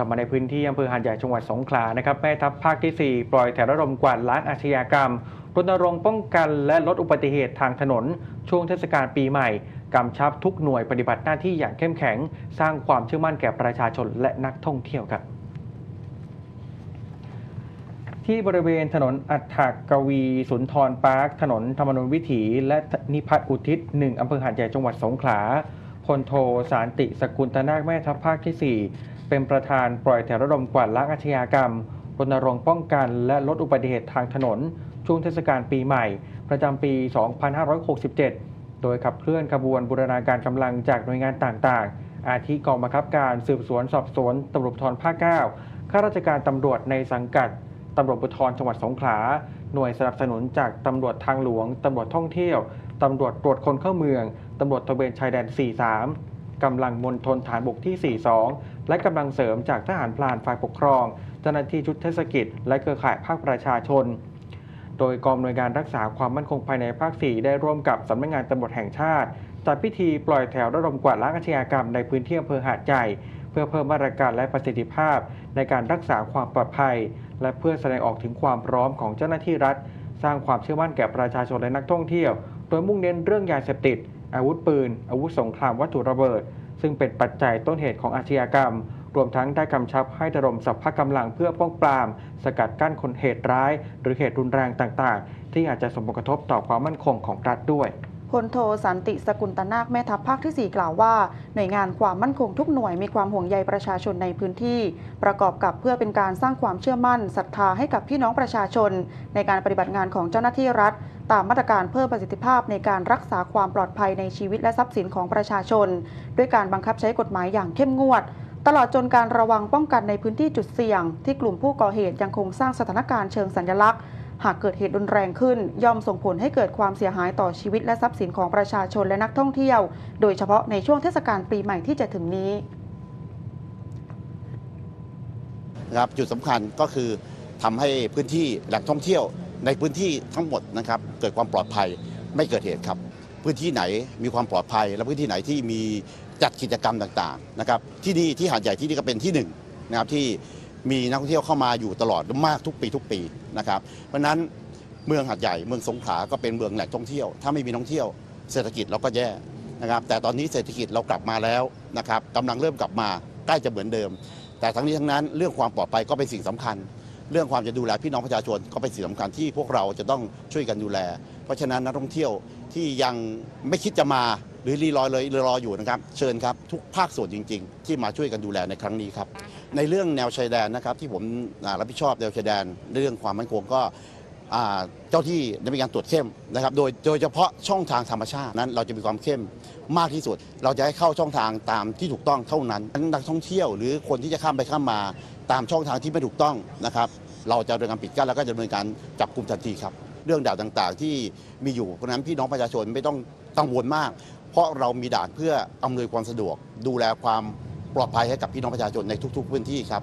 กลับมาในพื้นที่อำเภอหาดใหญ่จังหวัดสงขลานะครับแม่ทัพภาคที่ 4 ปล่อยแถวระดมกวาดล้างอาชญากรรมรณรงค์ป้องกันและลดอุบัติเหตุทางถนน ช่วงเทศกาลปีใหม่ กำชับทุกหน่วยปฏิบัติหน้าที่อย่างเข้มแข็ง สร้างความเชื่อมั่นแก่ประชาชนและนักท่องเที่ยวครับที่บริเวณถนนอัฏฐกวีสุนทรปาร์ค ถนนธรรมนุนวิถี และนิพัฒน์อุทิศหนึ่งอำเภอหาดใหญ่จังหวัดสงขลาพลโทสารติสกุลตนาคแม่ทัพภาคที่4 เป็นประธานปล่อยแถวระดมกวาดล้างอาชญากรรมรณรงค์ป้องกันและลดอุบัติเหตุทางถนน ช่วงเทศกาลปีใหม่ ประจำปี 2567 โดยขับเคลื่อนขบวนบูรณาการกำลังจากหน่วยงานต่างๆ อาทิกองบังคับการสืบสวนสอบสวนตำรวจภูธรภาค 9 ข้าราชการตำรวจในสังกัดตำรวจภูธรจังหวัดสงขลา หน่วยสนับสนุนจากตำรวจทางหลวง ตำรวจท่องเที่ยว ตำรวจตรวจคนเข้าเมือง ตำรวจตระเวนชายแดน 43 กำลังมณฑลฐานบกที่ 42 และกำลังเสริมจากทหารพลานฝ่ายปกครอง เจ้าหน้าที่ชุดเทศกิจ และเครือข่ายภาคประชาชน โดยกองหน่วยงานรักษาความมั่นคงภายในภาค 4 ได้ร่วมกับสำนักงานตำรวจแห่งชาติ จัดพิธีปล่อยแถวระดมกวาดล้างอาชญากรรมในพื้นที่อำเภอหาดใหญ่เพื่อเพิ่มมาตรการและประสิทธิภาพในการรักษาความปลอดภัย และเพื่อแสดงออกถึงความพร้อมของเจ้าหน้าที่รัฐ สร้างความเชื่อมั่นแก่ประชาชนและนักท่องเที่ยว โดยมุ่งเน้นเรื่องยาเสพติด อาวุธปืน อาวุธสงครามวัตถุระเบิด ซึ่งเป็นปัจจัยต้นเหตุของอาชญากรรม รวมทั้งได้กำชับให้รมสัพพะกำลังเพื่อป้องปราม สกัดกั้นคนเหตุร้าย หรือเหตุรุนแรงต่างๆ ที่อาจจะส่งผลกระทบต่อความมั่นคงของรัฐด้วย พลโทสันติสกุลตนาคแม่ทัพภาคที่ 4 กล่าวว่า หน่วยงานความมั่นคงทุกหน่วยมีความห่วงใยประชาชนในพื้นที่ ประกอบกับเพื่อเป็นการสร้างความเชื่อมั่นศรัทธาให้กับพี่น้องประชาชน ในการปฏิบัติงานของเจ้าหน้าที่รัฐ ตามมาตรการเพิ่มประสิทธิภาพในการรักษาความปลอดภัยในชีวิตและทรัพย์สินของประชาชน ด้วยการบังคับใช้กฎหมายอย่างเข้มงวดตลอดจนการระวังป้องกันในพื้นที่จุดเสี่ยง ที่กลุ่มผู้ก่อเหตุยังคงสร้างสถานการณ์เชิงสัญลักษณ์ หากเกิดเหตุรุนแรงขึ้น ย่อมส่งผลให้เกิดความเสียหายต่อชีวิตและทรัพย์สินของประชาชนและนักท่องเที่ยว โดยเฉพาะในช่วงเทศกาลปีใหม่ที่จะถึงนี้นะครับจุดสำคัญก็คือทำให้พื้นที่แหล่งท่องเที่ยวในพื้นที่ทั้งหมดนะครับเกิดความปลอดภัยไม่เกิดเหตุครับ พื้นที่ไหนมีความปลอดภัย และพื้นที่ไหนที่มีจัดกิจกรรมต่างๆนะครับที่นี่ที่หาดใหญ่ที่นี่ก็เป็นที่หนึ่งนะครับที่ มีนักท่องเที่ยวเข้ามาอยู่ตลอดมากทุกปีทุกปีนะครับเพราะนั้นเมืองหาดใหญ่เมืองสงขลาก็เป็นเมืองแหล่งท่องเที่ยว ถ้าไม่มีนักท่องเที่ยวเศรษฐกิจเราก็แย่นะครับแต่ตอนนี้เศรษฐกิจเรากลับมาแล้วนะครับกำลังเริ่มกลับมาใกล้จะเหมือนเดิม แต่ทั้งนี้ทั้งนั้นเรื่องความปลอดภัยก็เป็นสิ่งสำคัญ เรื่องความจะดูแลพี่น้องประชาชนก็เป็นสิ่งสำคัญที่พวกเราจะต้องช่วยกันดูแล เพราะฉะนั้นนักท่องเที่ยวที่ยังไม่คิดจะมาหรือรีรอเลยรออยู่นะครับ เชิญครับทุกภาคส่วนจริง ๆ ที่มาช่วยกันดูแลในครั้งนี้ครับ ในเรื่องแนวชายแดนนะครับที่ผมรับผิดชอบแนวชายแดนเรื่องความมั่นคงก็เจ้าที่ได้มีการตรวจเข้มนะครับ โดยโดยเฉพาะช่องทางธรรมชาตินั้น เราจะมีความเข้มมากที่สุด เราจะให้เข้าช่องทางตามที่ถูกต้องเท่านั้นนักท่องเที่ยวหรือคนที่จะข้ามไปข้ามมาตามช่องทางที่ไม่ถูกต้องนะครับ เราจะดำเนินการปิดกั้นแล้วก็จะดำเนินการจับกลุ่มทันทีครับ เรื่องด่านต่างๆ ที่มีอยู่เพราะฉะนั้นพี่น้องประชาชนไม่ต้องกังวลมาก เพราะเรามีด่านเพื่ออำนวยความสะดวกดูแลความ ปลอดภัยให้กับพี่น้องประชาชนในทุก ๆ พื้นที่ครับ